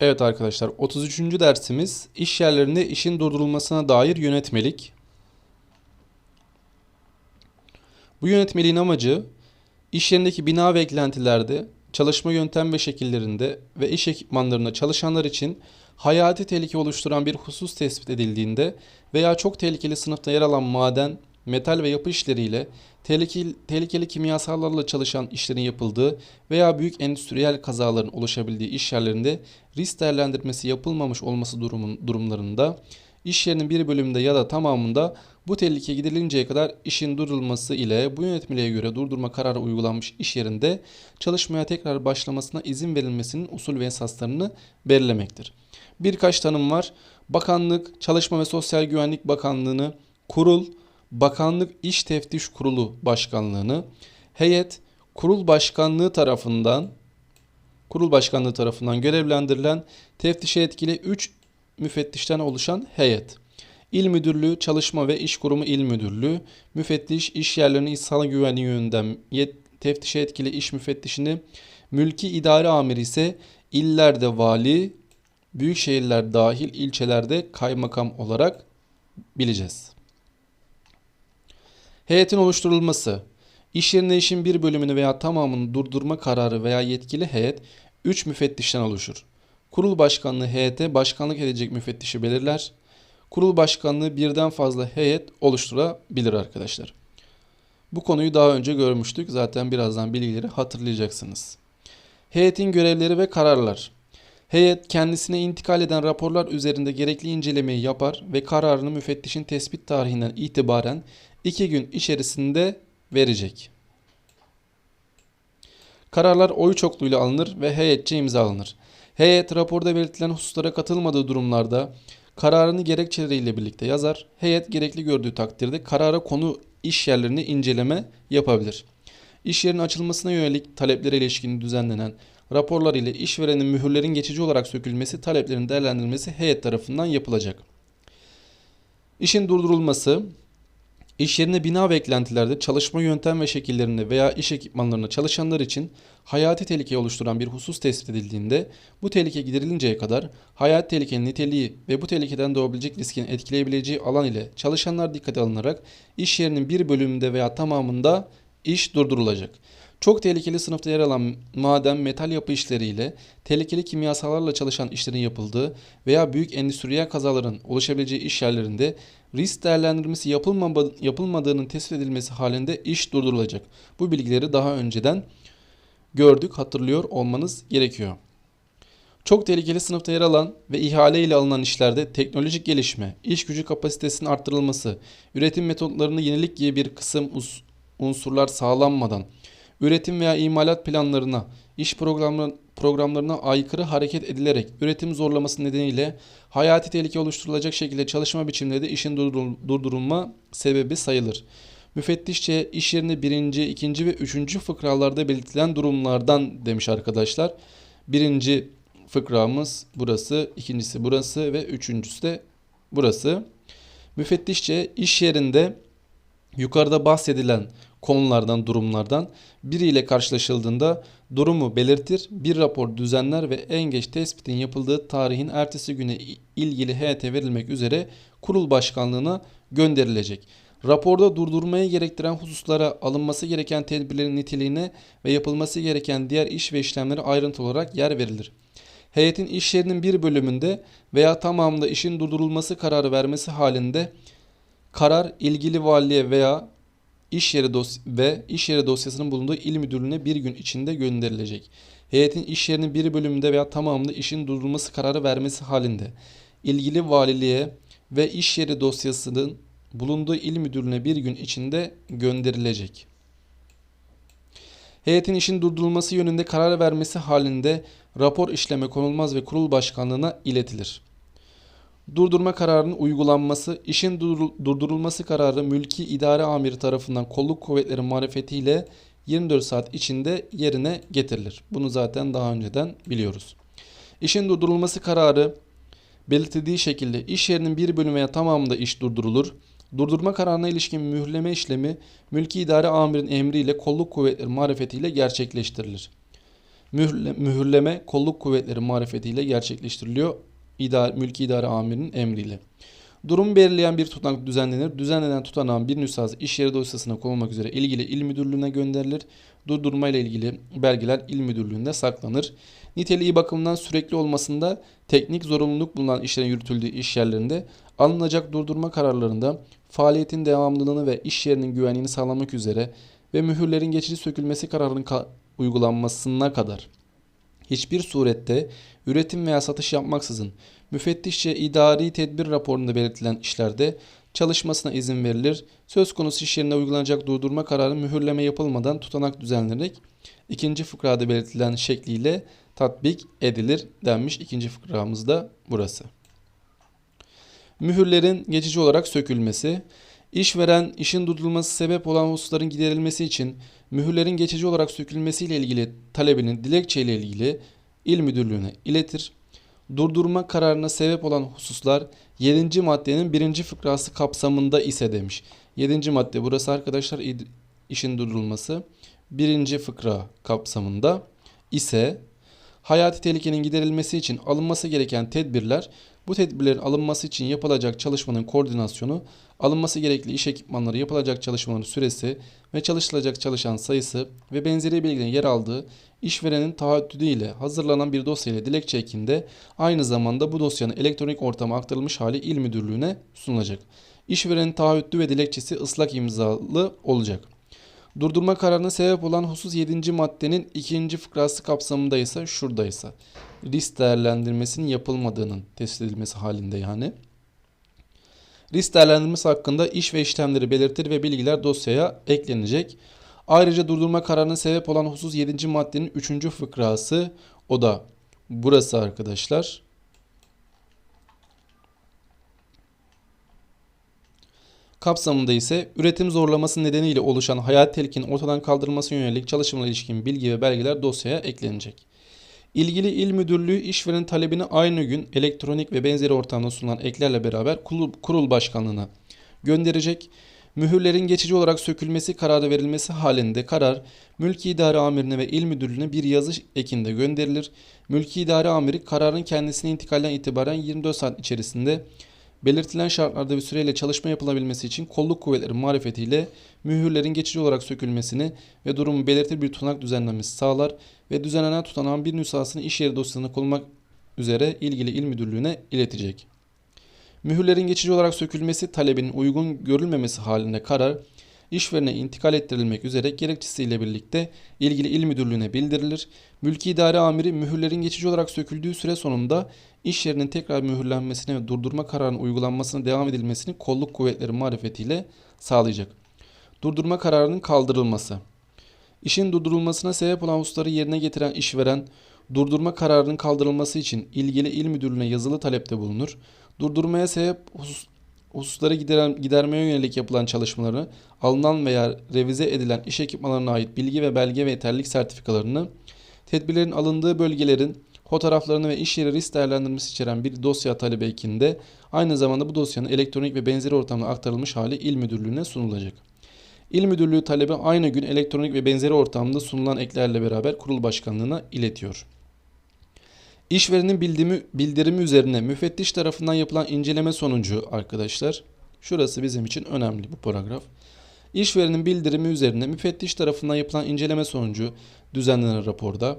Evet arkadaşlar 33. dersimiz iş yerlerinde işin durdurulmasına dair yönetmelik. Bu yönetmeliğin amacı iş yerindeki bina ve eklentilerde, çalışma yöntem ve şekillerinde ve iş ekipmanlarında çalışanlar için hayati tehlike oluşturan bir husus tespit edildiğinde veya çok tehlikeli sınıfta yer alan maden, metal ve yapı işleriyle tehlikeli, tehlikeli kimyasallarla çalışan işlerin yapıldığı veya büyük endüstriyel kazaların oluşabildiği iş yerlerinde risk değerlendirmesi yapılmamış olması durumun, durumlarında iş yerinin bir bölümünde ya da tamamında bu tehlike giderinceye kadar işin durdurulması ile bu yönetmeliğe göre durdurma kararı uygulanmış iş yerinde çalışmaya tekrar başlamasına izin verilmesinin usul ve esaslarını belirlemektir. Birkaç tanım var. Bakanlık, Çalışma ve Sosyal Güvenlik Bakanlığı'nı, kurul, Bakanlık İş Teftiş Kurulu Başkanlığını, heyet, kurul başkanlığı tarafından kurul başkanlığı tarafından görevlendirilen teftişe etkili 3 müfettişten oluşan heyet. İl Müdürlüğü, Çalışma ve İş Kurumu İl Müdürlüğü, müfettiş iş yerlerinin insan güvenliği yönünden yet, teftişe etkili iş müfettişini, mülki idare amiri ise illerde vali, büyük şehirler dahil ilçelerde kaymakam olarak bileceğiz. Heyetin oluşturulması. İş yerinde işin bir bölümünü veya tamamını durdurma kararı veya yetkili heyet 3 müfettişten oluşur. Kurul başkanlığı heyete başkanlık edecek müfettişi belirler. Kurul başkanlığı birden fazla heyet oluşturabilir arkadaşlar. Bu konuyu daha önce görmüştük. Zaten birazdan bilgileri hatırlayacaksınız. Heyetin görevleri ve kararlar. Heyet kendisine intikal eden raporlar üzerinde gerekli incelemeyi yapar ve kararını müfettişin tespit tarihinden itibaren 2 gün içerisinde verecek. Kararlar oy çokluğuyla alınır ve heyetçe imzalanır. Heyet raporda belirtilen hususlara katılmadığı durumlarda kararını gerekçeleriyle birlikte yazar. Heyet gerekli gördüğü takdirde karara konu iş yerlerini inceleme yapabilir. İş yerinin açılmasına yönelik taleplere ilişkin düzenlenen raporlar ile işverenin mühürlerin geçici olarak sökülmesi, taleplerin değerlendirilmesi heyet tarafından yapılacak. İşin durdurulması, İş yerine bina ve eklentilerde çalışma yöntem ve şekillerinde veya iş ekipmanlarında çalışanlar için hayati tehlike oluşturan bir husus tespit edildiğinde bu tehlike giderilinceye kadar hayati tehlikenin niteliği ve bu tehlikeden doğabilecek riskin etkileyebileceği alan ile çalışanlar dikkate alınarak iş yerinin bir bölümünde veya tamamında iş durdurulacak. Çok tehlikeli sınıfta yer alan maden, metal yapı işleriyle tehlikeli kimyasallarla çalışan işlerin yapıldığı veya büyük endüstriyel kazaların oluşabileceği iş yerlerinde risk değerlendirmesi yapılmadığının tespit edilmesi halinde iş durdurulacak. Bu bilgileri daha önceden gördük, hatırlıyor olmanız gerekiyor. Çok tehlikeli sınıfta yer alan ve ihale ile alınan işlerde teknolojik gelişme, iş gücü kapasitesinin arttırılması, üretim metotlarında yenilik gibi bir kısım unsurlar sağlanmadan üretim veya imalat planlarına, iş programlarına aykırı hareket edilerek üretim zorlaması nedeniyle hayati tehlike oluşturulacak şekilde çalışma biçimleri de işin durdurulma sebebi sayılır. Müfettişçe iş yerinde birinci, ikinci ve üçüncü fıkralarda belirtilen durumlardan demiş arkadaşlar. Birinci fıkramız burası, ikincisi burası ve üçüncüsü de burası. Müfettişçe iş yerinde yukarıda bahsedilen konulardan, durumlardan biriyle karşılaşıldığında durumu belirtir, bir rapor düzenler ve en geç tespitin yapıldığı tarihin ertesi güne ilgili heyete verilmek üzere kurul başkanlığına gönderilecek. Raporda durdurmayı gerektiren hususlara alınması gereken tedbirlerin niteliğine ve yapılması gereken diğer iş ve işlemlere ayrıntı olarak yer verilir. Heyetin iş yerinin bir bölümünde veya tamamında işin durdurulması kararı vermesi halinde karar ilgili valiliğe veya iş yeri dos ve iş yeri dosyasının bulunduğu il müdürlüğüne bir gün içinde gönderilecek. Heyetin iş yerinin bir bölümünde veya tamamında işin durdurulması kararı vermesi halinde ilgili valiliğe ve iş yeri dosyasının bulunduğu il müdürlüğüne bir gün içinde gönderilecek. Heyetin işin durdurulması yönünde karar vermesi halinde rapor işleme konulmaz ve kurul başkanlığına iletilir. Durdurma kararının uygulanması, işin durdurulması kararı mülki idare amiri tarafından kolluk kuvvetleri marifetiyle 24 saat içinde yerine getirilir. Bunu zaten daha önceden biliyoruz. İşin durdurulması kararı belirtildiği şekilde iş yerinin bir bölümü veya tamamında iş durdurulur. Durdurma kararına ilişkin mühürleme işlemi mülki idare amirin emriyle kolluk kuvvetleri marifetiyle gerçekleştirilir. mühürle- mühürleme kolluk kuvvetleri marifetiyle gerçekleştiriliyor. İdare, mülki idare amirinin emriyle. Durum belirleyen bir tutanak düzenlenir. Düzenlenen tutanağın bir nüshası iş yeri dosyasına konulmak üzere ilgili il müdürlüğüne gönderilir. Durdurma ile ilgili belgeler il müdürlüğünde saklanır. Niteliği bakımından sürekli olmasında teknik zorunluluk bulunan işlerin yürütüldüğü iş yerlerinde alınacak durdurma kararlarında faaliyetin devamlılığını ve iş yerinin güvenliğini sağlamak üzere ve mühürlerin geçici sökülmesi kararının ka- uygulanmasına kadar hiçbir surette üretim veya satış yapmaksızın müfettişçe idari tedbir raporunda belirtilen işlerde çalışmasına izin verilir. Söz konusu iş yerinde uygulanacak durdurma kararı mühürleme yapılmadan tutanak düzenlenerek ikinci fıkrada belirtilen şekliyle tatbik edilir denmiş. İkinci fıkramız da burası. Mühürlerin geçici olarak sökülmesi, işveren işin durdurulması sebep olan hususların giderilmesi için mühürlerin geçici olarak sökülmesiyle ilgili talebinin dilekçeyle ilgili il müdürlüğüne iletir. Durdurma kararına sebep olan hususlar 7. maddenin 1. fıkrası kapsamında ise demiş. 7. madde burası arkadaşlar işin durdurulması 1. fıkra kapsamında ise hayati tehlikenin giderilmesi için alınması gereken tedbirler bu tedbirlerin alınması için yapılacak çalışmanın koordinasyonu, alınması gerekli iş ekipmanları, yapılacak çalışmanın süresi ve çalışılacak çalışan sayısı ve benzeri bilgilerin yer aldığı işverenin taahhüdü ile hazırlanan bir dosya ile dilekçe ekinde aynı zamanda bu dosyanın elektronik ortama aktarılmış hali il müdürlüğüne sunulacak. İşverenin taahhüdü ve dilekçesi ıslak imzalı olacak. Durdurma kararına sebep olan husus 7. maddenin 2. fıkrası kapsamında ise şuradaysa risk değerlendirmesinin yapılmadığının tespit edilmesi halinde yani. Risk değerlendirmesi hakkında iş ve işlemleri belirtir ve bilgiler dosyaya eklenecek. Ayrıca durdurma kararına sebep olan husus 7. maddenin 3. fıkrası o da burası arkadaşlar. Kapsamında ise üretim zorlaması nedeniyle oluşan hayat tehlikenin ortadan kaldırılması yönelik çalışmalara ilişkin bilgi ve belgeler dosyaya eklenecek. İlgili il müdürlüğü işveren talebini aynı gün elektronik ve benzeri ortamda sunulan eklerle beraber kurul, kurul başkanlığına gönderecek. Mühürlerin geçici olarak sökülmesi kararı verilmesi halinde karar mülki idare amirine ve il müdürlüğüne bir yazı ekinde gönderilir. Mülki idare amiri kararın kendisine intikalden itibaren 24 saat içerisinde belirtilen şartlarda ve süreyle çalışma yapılabilmesi için kolluk kuvvetleri marifetiyle mühürlerin geçici olarak sökülmesini ve durumu belirtir bir tutanak düzenlemesi sağlar ve düzenlenen tutanağın bir nüshasını iş yeri dosyasına konulmak üzere ilgili il müdürlüğüne iletecek. Mühürlerin geçici olarak sökülmesi talebinin uygun görülmemesi halinde karar işverene intikal ettirilmek üzere gerekçesiyle birlikte ilgili il müdürlüğüne bildirilir. Mülki idare amiri mühürlerin geçici olarak söküldüğü süre sonunda iş yerinin tekrar mühürlenmesine ve durdurma kararının uygulanmasına devam edilmesini kolluk kuvvetleri marifetiyle sağlayacak. Durdurma kararının kaldırılması. İşin durdurulmasına sebep olan hususları yerine getiren işveren durdurma kararının kaldırılması için ilgili il müdürlüğüne yazılı talepte bulunur. Durdurmaya sebep husus, hususları gideren, gidermeye yönelik yapılan çalışmaları, alınan veya revize edilen iş ekipmanlarına ait bilgi ve belge ve yeterlilik sertifikalarını, tedbirlerin alındığı bölgelerin fotoğraflarını ve iş yeri risk değerlendirmesi içeren bir dosya talebi ekinde aynı zamanda bu dosyanın elektronik ve benzeri ortamda aktarılmış hali il müdürlüğüne sunulacak. İl Müdürlüğü talebi aynı gün elektronik ve benzeri ortamda sunulan eklerle beraber kurul başkanlığına iletiyor. İşverenin bildirimi, bildirimi üzerine müfettiş tarafından yapılan inceleme sonucu arkadaşlar, şurası bizim için önemli bu paragraf. İşverenin bildirimi üzerine müfettiş tarafından yapılan inceleme sonucu düzenlenen raporda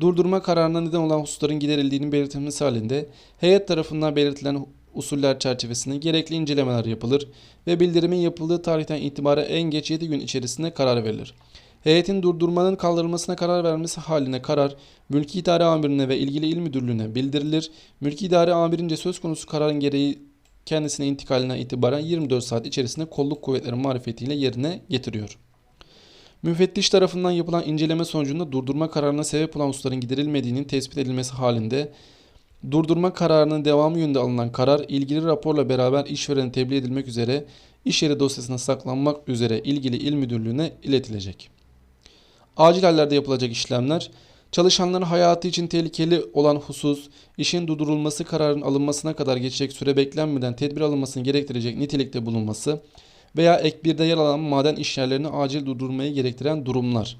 durdurma kararına neden olan hususların giderildiğinin belirtilmesi halinde heyet tarafından belirtilen usuller çerçevesinde gerekli incelemeler yapılır ve bildirimin yapıldığı tarihten itibaren en geç 7 gün içerisinde karar verilir. Heyetin durdurmanın kaldırılmasına karar vermesi haline karar mülki idare amirine ve ilgili il müdürlüğüne bildirilir. Mülki idare amirince söz konusu kararın gereği kendisine intikaline itibaren 24 saat içerisinde kolluk kuvvetleri marifetiyle yerine getiriyor. Müfettiş tarafından yapılan inceleme sonucunda durdurma kararına sebep olan hususların giderilmediğinin tespit edilmesi halinde Durdurma kararının devamı yönünde alınan karar ilgili raporla beraber işverene tebliğ edilmek üzere iş yeri dosyasına saklanmak üzere ilgili il müdürlüğüne iletilecek. Acil hallerde yapılacak işlemler Çalışanların hayatı için tehlikeli olan husus, işin durdurulması kararının alınmasına kadar geçecek süre beklenmeden tedbir alınmasını gerektirecek nitelikte bulunması veya ek birde yer alan maden işyerlerini acil durdurmayı gerektiren durumlar.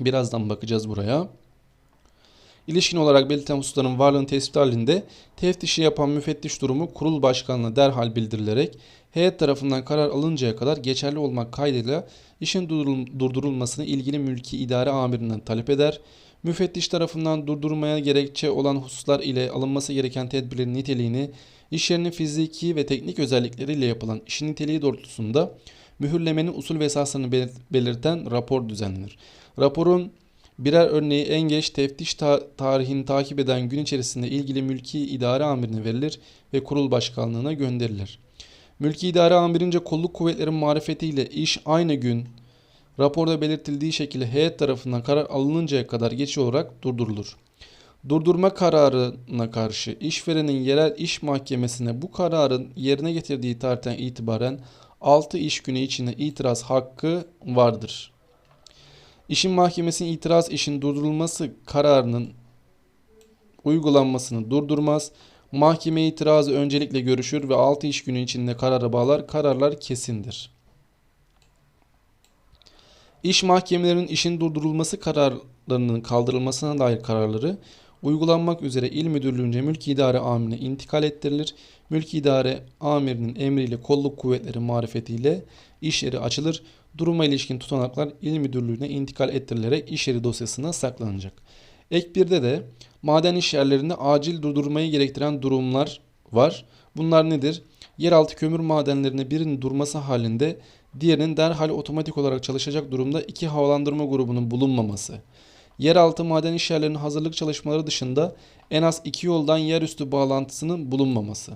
Birazdan bakacağız buraya. İlişkin olarak belirtilen hususların varlığını tespit halinde teftişi yapan müfettiş durumu kurul başkanına derhal bildirilerek heyet tarafından karar alıncaya kadar geçerli olmak kaydıyla işin durdurul- durdurulmasını ilgili mülki idare amirinden talep eder. Müfettiş tarafından durdurmaya gerekçe olan hususlar ile alınması gereken tedbirlerin niteliğini, iş yerinin fiziki ve teknik özellikleriyle yapılan işin niteliği doğrultusunda mühürlemenin usul ve esaslarını belir- belirten rapor düzenlenir. Raporun birer örneği en geç teftiş ta- tarihini takip eden gün içerisinde ilgili mülki idare amirine verilir ve kurul başkanlığına gönderilir. Mülki idare amirince kolluk kuvvetlerin marifetiyle iş aynı gün raporda belirtildiği şekilde heyet tarafından karar alınıncaya kadar geçici olarak durdurulur. Durdurma kararına karşı işverenin yerel iş mahkemesine bu kararın yerine getirdiği tarihten itibaren 6 iş günü içinde itiraz hakkı vardır. İşin mahkemesinin itiraz işin durdurulması kararının uygulanmasını durdurmaz. Mahkeme itirazı öncelikle görüşür ve 6 iş günü içinde karara bağlar. Kararlar kesindir. İş mahkemelerinin işin durdurulması kararlarının kaldırılmasına dair kararları uygulanmak üzere il müdürlüğünce mülk idare amirine intikal ettirilir. Mülk idare amirinin emriyle kolluk kuvvetleri marifetiyle iş yeri açılır. Duruma ilişkin tutanaklar il müdürlüğüne intikal ettirilerek iş yeri dosyasına saklanacak. Ek 1'de de maden iş yerlerinde acil durdurmayı gerektiren durumlar var. Bunlar nedir? Yeraltı kömür madenlerinde birinin durması halinde diğerinin derhal otomatik olarak çalışacak durumda iki havalandırma grubunun bulunmaması. Yeraltı maden iş yerlerinin hazırlık çalışmaları dışında en az iki yoldan yerüstü bağlantısının bulunmaması.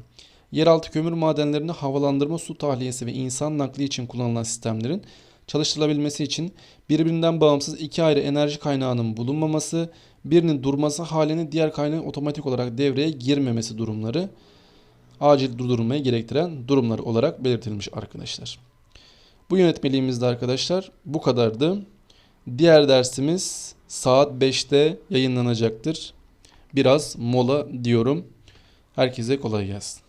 Yeraltı kömür madenlerinde havalandırma, su tahliyesi ve insan nakli için kullanılan sistemlerin çalıştırılabilmesi için birbirinden bağımsız iki ayrı enerji kaynağının bulunmaması, birinin durması halinde diğer kaynağın otomatik olarak devreye girmemesi durumları acil durdurulmayı gerektiren durumlar olarak belirtilmiş arkadaşlar. Bu yönetmeliğimizde arkadaşlar bu kadardı. Diğer dersimiz saat 5'te yayınlanacaktır. Biraz mola diyorum. Herkese kolay gelsin.